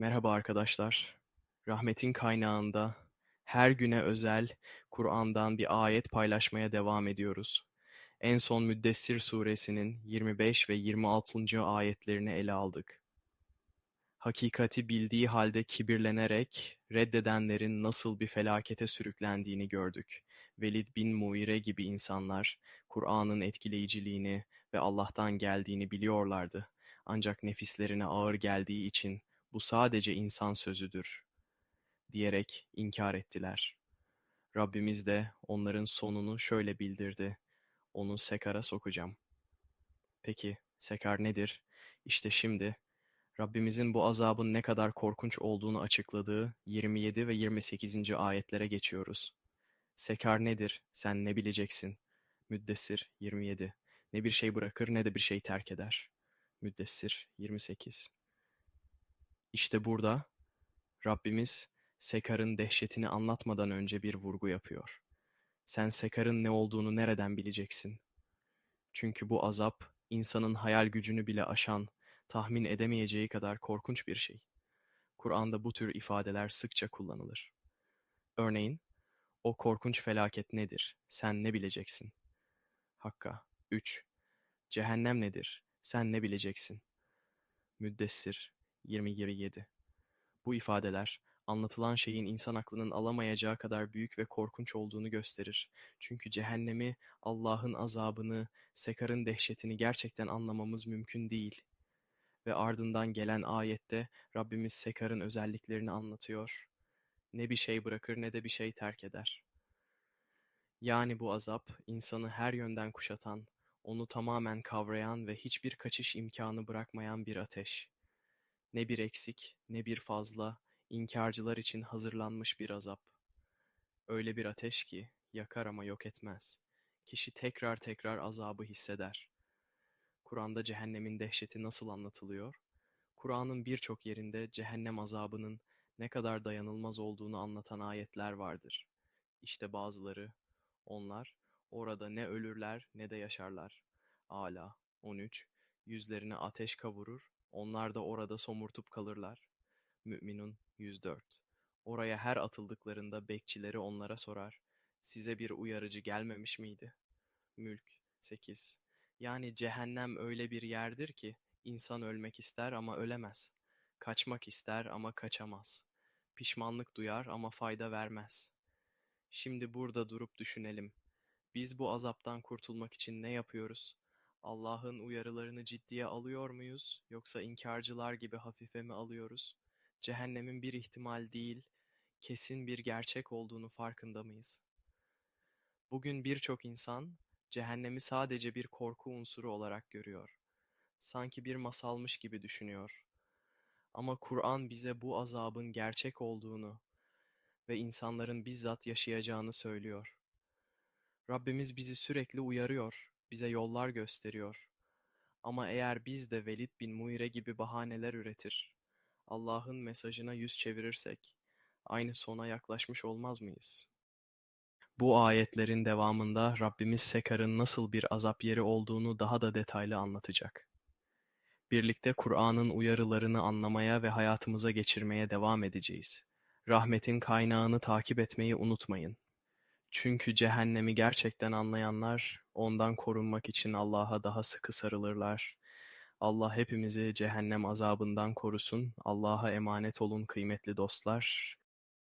Merhaba arkadaşlar. Rahmetin kaynağında her güne özel Kur'an'dan bir ayet paylaşmaya devam ediyoruz. En son Müddessir suresinin 25 ve 26. ayetlerini ele aldık. Hakikati bildiği halde kibirlenerek reddedenlerin nasıl bir felakete sürüklendiğini gördük. Velid bin Muire gibi insanlar Kur'an'ın etkileyiciliğini ve Allah'tan geldiğini biliyorlardı. Ancak nefislerine ağır geldiği için bu sadece insan sözüdür diyerek inkar ettiler. Rabbimiz de onların sonunu şöyle bildirdi. Onu sekara sokacağım. Peki sekar nedir? İşte şimdi Rabbimizin bu azabın ne kadar korkunç olduğunu açıkladığı 27 ve 28. ayetlere geçiyoruz. Sekar nedir? Sen ne bileceksin? Müddessir 27. Ne bir şey bırakır ne de bir şey terk eder. Müddessir 28. İşte burada Rabbimiz Sekar'ın dehşetini anlatmadan önce bir vurgu yapıyor. Sen Sekar'ın ne olduğunu nereden bileceksin? Çünkü bu azap insanın hayal gücünü bile aşan, tahmin edemeyeceği kadar korkunç bir şey. Kur'an'da bu tür ifadeler sıkça kullanılır. Örneğin, o korkunç felaket nedir? Sen ne bileceksin? Hakka 3. Cehennem nedir? Sen ne bileceksin? Müddessir 27. Bu ifadeler anlatılan şeyin insan aklının alamayacağı kadar büyük ve korkunç olduğunu gösterir. Çünkü cehennemi, Allah'ın azabını, Sekar'ın dehşetini gerçekten anlamamız mümkün değil. Ve ardından gelen ayette Rabbimiz Sekar'ın özelliklerini anlatıyor. Ne bir şey bırakır ne de bir şey terk eder. Yani bu azap insanı her yönden kuşatan, onu tamamen kavrayan ve hiçbir kaçış imkanı bırakmayan bir ateş. Ne bir eksik, ne bir fazla, inkarcılar için hazırlanmış bir azap. Öyle bir ateş ki yakar ama yok etmez. Kişi tekrar tekrar azabı hisseder. Kur'an'da cehennemin dehşeti nasıl anlatılıyor? Kur'an'ın birçok yerinde cehennem azabının ne kadar dayanılmaz olduğunu anlatan ayetler vardır. İşte bazıları, onlar orada ne ölürler ne de yaşarlar. Ala 13 Yüzlerini ateş kavurur, onlar da orada somurtup kalırlar. Mü'minun 104 Oraya her atıldıklarında bekçileri onlara sorar. Size bir uyarıcı gelmemiş miydi? Mülk 8 Yani cehennem öyle bir yerdir ki insan ölmek ister ama ölemez. Kaçmak ister ama kaçamaz. Pişmanlık duyar ama fayda vermez. Şimdi burada durup düşünelim. Biz bu azaptan kurtulmak için ne yapıyoruz? Allah'ın uyarılarını ciddiye alıyor muyuz yoksa inkarcılar gibi hafife mi alıyoruz? Cehennemin bir ihtimal değil, kesin bir gerçek olduğunu farkında mıyız? Bugün birçok insan cehennemi sadece bir korku unsuru olarak görüyor. Sanki bir masalmış gibi düşünüyor. Ama Kur'an bize bu azabın gerçek olduğunu ve insanların bizzat yaşayacağını söylüyor. Rabbimiz bizi sürekli uyarıyor, bize yollar gösteriyor. Ama eğer biz de Velid bin Muire gibi bahaneler üretir, Allah'ın mesajına yüz çevirirsek, aynı sona yaklaşmış olmaz mıyız? Bu ayetlerin devamında Rabbimiz Sekar'ın nasıl bir azap yeri olduğunu daha da detaylı anlatacak. Birlikte Kur'an'ın uyarılarını anlamaya ve hayatımıza geçirmeye devam edeceğiz. Rahmetin kaynağını takip etmeyi unutmayın. Çünkü cehennemi gerçekten anlayanlar ondan korunmak için Allah'a daha sıkı sarılırlar. Allah hepimizi cehennem azabından korusun. Allah'a emanet olun kıymetli dostlar.